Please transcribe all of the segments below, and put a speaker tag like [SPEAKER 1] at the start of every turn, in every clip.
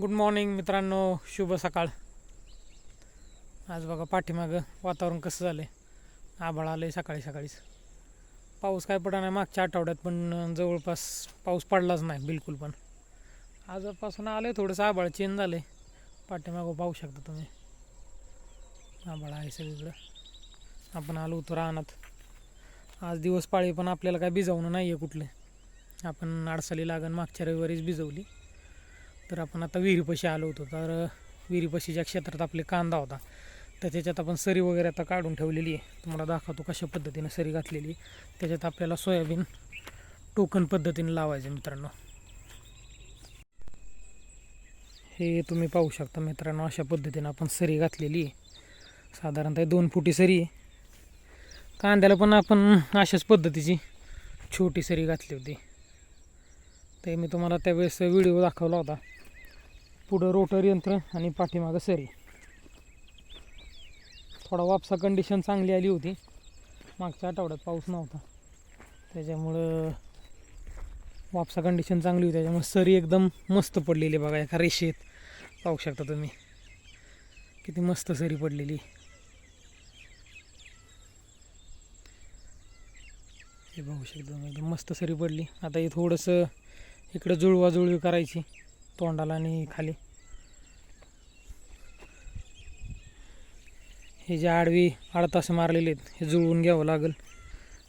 [SPEAKER 1] Good morning मित्रांनो. शुभ सकाळ. आज बघा पाठीमागं वातावरण कसं झालं आहे आभाळ आलं आहे सकाळी सकाळीच. पाऊस काय पडा नाही मागच्या आठवड्यात पण जवळपास पाऊस पडलाच नाही बिलकुल पण. आजपासून आलं आहे थोडंसं आभाळ चेंज झालं आहे पाठीमागं पाहू शकता तुम्ही. आभाळ आहे सगळीकडं. आपण आलो होतो रानात. आज दिवस पाळी पण आपल्याला काय भिजवणं नाही आहे कुठलं. आपण अडसली लागण मागच्या रविवारीच भिजवली. तर आपण आता विहिरीपाशी आलो होतो. तर विहिरीपाशीच्या क्षेत्रात आपले कांदा होता तर त्याच्यात आपण सरी वगैरे आता काढून ठेवलेली आहे. तुम्हाला दाखवतो कशा पद्धतीने सरी घातलेली त्याच्यात आपल्याला सोयाबीन टोकन पद्धतीने लावायचं मित्रांनो. हे तुम्ही पाहू शकता मित्रांनो अशा पद्धतीने आपण सरी घातलेली आहे. साधारणतः दोन फुटी सरी आहे. कांद्याला पण आपण अशाच पद्धतीची छोटी सरी घातली होती. ते मी तुम्हाला त्यावेळेस व्हिडिओ दाखवला होता. पुढं रोटर यंत्र आणि पाठीमागं सरी. थोडा वापसा कंडिशन चांगली आली होती. मागच्या आठवड्यात पाऊस नव्हता. त्याच्यामुळं वापसा कंडिशन चांगली होती. त्याच्यामुळे सरी एकदम मस्त पडलेली बघा एका रेषेत. पाहू शकता तुम्ही. किती मस्त सरी पडलेली. हे बघू शकता एकदम मस्त सरी पडली. आता हे थोडंसं इकडं जुळवाजुळवी करायची तोंडाला आणि खाली. हे जे आडवी आडतास मारलेले आहेत हे जुळवून घ्यावं लागेल.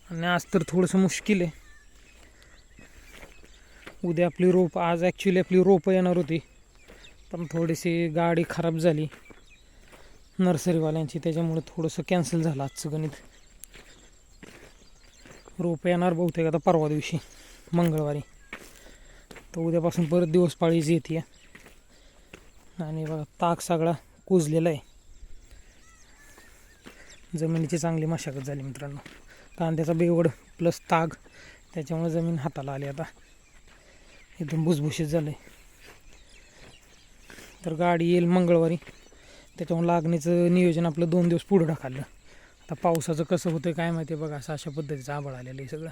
[SPEAKER 1] आणि आज तर थोडंसं मुश्किल आहे. उद्या आपली रोप आज ॲक्च्युली आपली रोपं येणार होती. पण थोडीशी गाडी खराब झाली. नर्सरीवाल्यांची त्याच्यामुळे थोडंसं कॅन्सल झालं आजचं गणित. रोपं येणार बहुतेक आता परवा दिवशी मंगळवारी. तर उद्यापासून परत दिवस पाळीच येते. आणि बघा ताक सगळा कुजलेला आहे. जमिनीची चांगली मशागत झाली मित्रांनो. कांद्याचा बेवड प्लस ताग त्याच्यामुळे जमीन हाताला आली आता. एकदम भुसभुशीत झालं आहे तर गाडी येईल मंगळवारी. त्याच्यामुळे लागण्याचं नियोजन आपलं दोन दिवस पुढं ढकललं. आता पावसाचं कसं होतं काय माहिती आहे बघा असं अशा पद्धतीचं आबळ आलेलं आहे सगळं.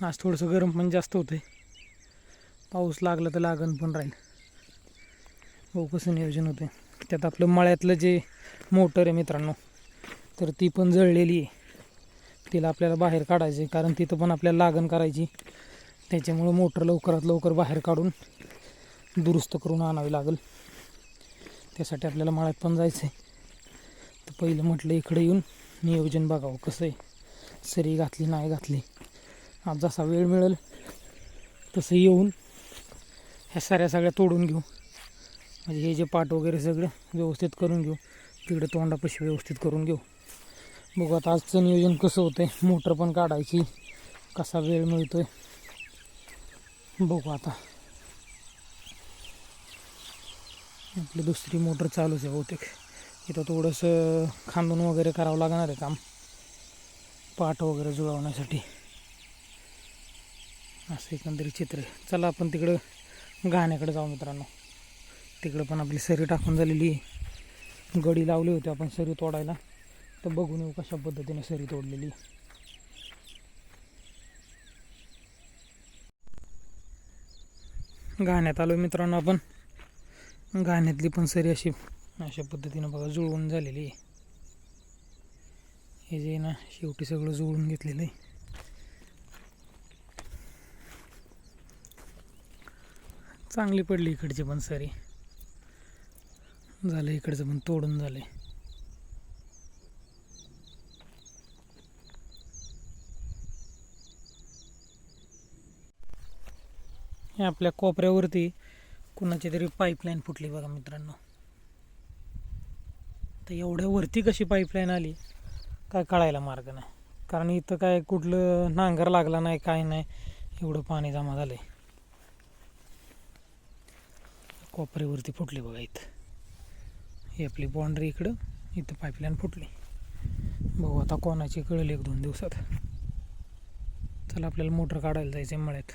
[SPEAKER 1] आज थोडंसं गरम पण जास्त होतं आहे पाऊस लागला तर लागण पण राहील. हो कसं नियोजन होतं त्यात आपलं मळ्यातलं जे मोटर आहे मित्रांनो तर ती पण जळलेली आहे. तिला आपल्याला बाहेर काढायचं आहे कारण तिथं पण आपल्याला लागण करायची. त्याच्यामुळं मोटर लवकरात लवकर बाहेर काढून दुरुस्त करून आणावी लागेल. त्यासाठी आपल्याला मळ्यात पण जायचं आहे तर पहिलं म्हटलं इकडे येऊन नियोजन बघावं कसं आहे? सरी घातली नाही घातली. आज जसा वेळ मिळेल तसं येऊन ह्या साऱ्या सगळ्या तोडून घेऊ. म्हणजे हे जे पाट वगैरे सगळं व्यवस्थित करून घेऊ. तिकडे तोंडापाशी व्यवस्थित करून घेऊ. बघू आता आजचं नियोजन कसं होतं आहे मोटर पण काढायची. कसा वेळ मिळतोय. बघू आता. आपली दुसरी मोटर चालूच आहे बहुतेक. इथं थोडंसं खांदून वगैरे करावं लागणार आहे काम. पाठ वगैरे जुळवण्यासाठी. असं एकंदरीत चित्र आहे. चला आपण तिकडं गाण्याकडे जाऊ मित्रांनो. तिकडं पण आपली सरी टाकून झालेली आहे. गडी लावली होती आपण सरी तोडायला. तर बघून येऊ कशा पद्धतीने सरी तोडलेली. गाण्यात आलो मित्रांनो आपण. गाण्यातली पण सरी अशी अशा पद्धतीनं बघा जुळवून झालेली आहे. हे जे आहे ना शेवटी सगळं जुळून घेतलेलं आहे. चांगली पडली इकडची पण सरी. झालं इकडचं पण तोडून झालंय. हे आपल्या कोपऱ्यावरती कुणाची तरी पाईपलाईन फुटली बघा मित्रांनो. तर एवढ्या वरती कशी पाईपलाईन आली काय कळायला मार्ग नाही. कारण इथं काय कुठलं नांगर लागला नाही काय नाही एवढं पाणी जमा झालं आहे कोपऱ्यावरती फुटली बघा इथं. ही आपली बाउंड्री इकडं इथं पाईपलाईन फुटली. बघू आता कोणाची कळेल एक दोन दिवसात. चला आपल्याला मोटर काढायला जायचं आहे मळ्यात.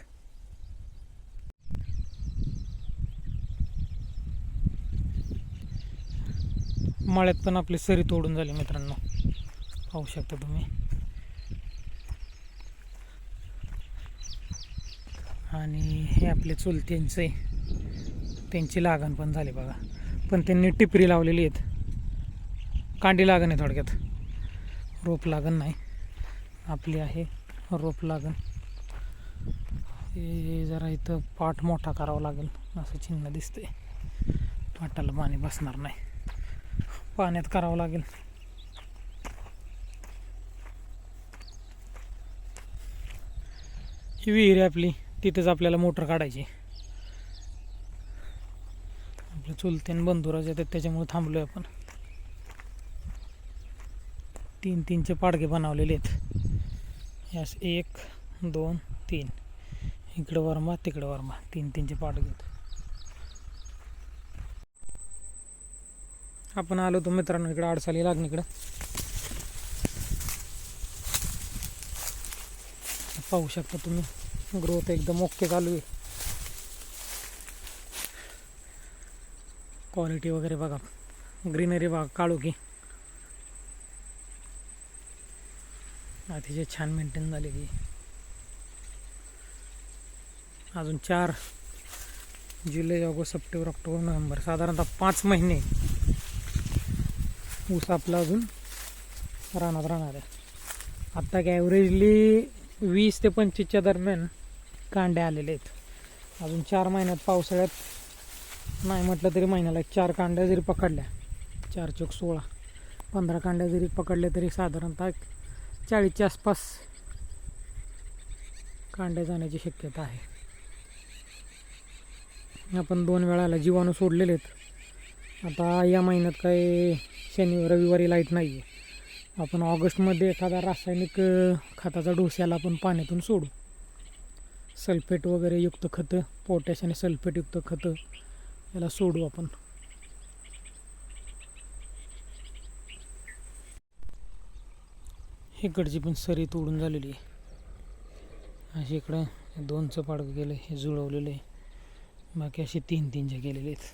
[SPEAKER 1] मळ्यात पण आपली सरी तोडून झाली मित्रांनो. पाहू शकता तुम्ही. आणि हे आपले चुलत्यांचं त्यांची लागण पण झाली बघा. पण त्यांनी टिपरी लावलेली आहेत. कांडी लागण आहे थोडक्यात. रोप लागण नाही. आपली आहे रोप लागण. हे जरा इथं पाठ मोठा करावा लागेल. असं चिन्ह दिसतंय. पाटाला पाणी बसणार नाही. पाण्यात करावं लागेल. ही विहीर आहे आपली. तिथेच आपल्याला मोटर काढायची. आपल्या चुलत्यान बंधुराज येतात त्याच्यामुळे थांबलो आहे आपण. तीन तीनचे पाडगे बनवलेले आहेत. यास एक दोन तीन. इकडं वर्मा तिकडं वर्मा. तीन तीनचे पाडगे आहेत. आपण आलो होतो मित्रांनो इकडं अडसाली लागणीकडं. पाहू शकता तुम्ही ग्रोथ एकदम ओके चालू आहे. क्वालिटी वगैरे बघा. ग्रीनरी बघा काढू की. अतिशय छान मेंटेन झाली की अजून चार. जुलै ऑगस्ट सप्टेंबर ऑक्टोबर नोव्हेंबर. साधारणतः पाच महिने ऊस आपला अजून रानात राहणार आहे. आत्ता काय ॲव्हरेजली वीस ते पंचवीसच्या दरम्यान कांडे आलेले आहेत. अजून चार महिन्यात पावसाळ्यात नाही म्हटलं तरी महिन्याला एक चार कांड्या जरी पकडल्या चार चौक सोळा पंधरा कांड्या जरी पकडल्या तरी साधारणतः एक चाळीसच्या आसपास कांड्या जाण्याची शक्यता आहे. आपण दोन वेळाला जीवाणू सोडलेले आहेत. आता या महिन्यात काही शनिवार रविवारी लाइट नाही आहे आपण ऑगस्टमध्ये एखादा रासायनिक खताचा डोस्याला आपण पाण्यातून सोडू. सल्फेट वगैरे युक्त खतं पोटॅश आणि सल्फेटयुक्त खतं याला सोडू आपण. इकडची पण सरी तोडून झालेली आहे. अशी इकडं दोनचं पाडकं गेलं हे जुळवलेलं आहे. बाकी असे तीन तीनचे गेलेले आहेत.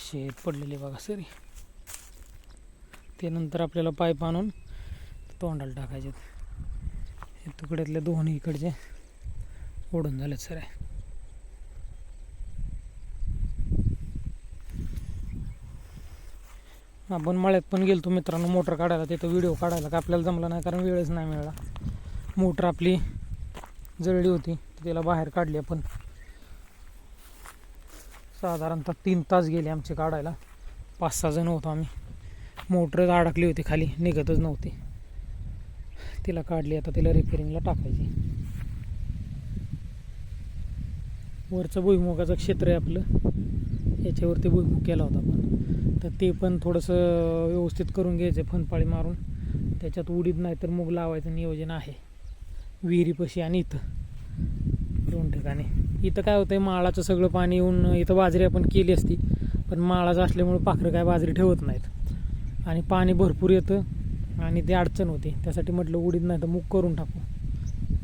[SPEAKER 1] शेत पडलेले बघा सरी. ते नंतर आपल्याला पाईप आणून तोंडाला टाकायचे हे तुकड्यातले दोन्ही इकडचे ओढून झालेत सर. आपण मळ्यात पण गेलतो मित्रांनो मोटर काढायला. तिथं व्हिडिओ काढायला का आपल्याला जमला नाही कारण वेळच नाही मिळाला. मोटर आपली जळली होती तिला बाहेर काढली आपण. साधारणतः तीन तास गेले आमचे काढायला. पाच सहा जण होतो आम्ही. मोटर अडकली होती खाली निघतच नव्हती. तिला काढली आता तिला रिपेरिंगला टाकायची. वरचं भुईमुगाचं क्षेत्र आहे आपलं. याच्यावरती भुईमुग केला होता आपण. तर ते पण थोडंसं व्यवस्थित करून घ्यायचं फनपाळी मारून. त्याच्यात उडीद नाही तर मूग लावायचं नियोजन आहे. विहिरीपाशी आणि इथं. दोन ठिकाणी. इथं काय होतं माळाचं सगळं पाणी येऊन इथं बाजरी आपण केली असती पण माळाचं असल्यामुळे पाखरं काय बाजरी ठेवत नाहीत. आणि पाणी भरपूर येतं. आणि ते अडचण होते. त्यासाठी म्हटलं उडीत नाही तर मूग करून टाकू.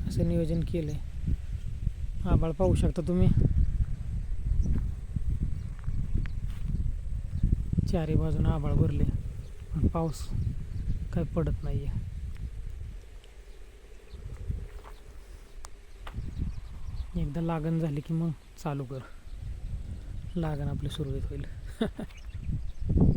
[SPEAKER 1] असं नियोजन केलं आहे आबाळ पाहू शकता तुम्ही. चारी बाजूने आबाळ भरले. पण पाऊस काय पडत नाही आहे एकदा लागण झाली की मग चालू कर. लागण आपली सुरळीत होईल.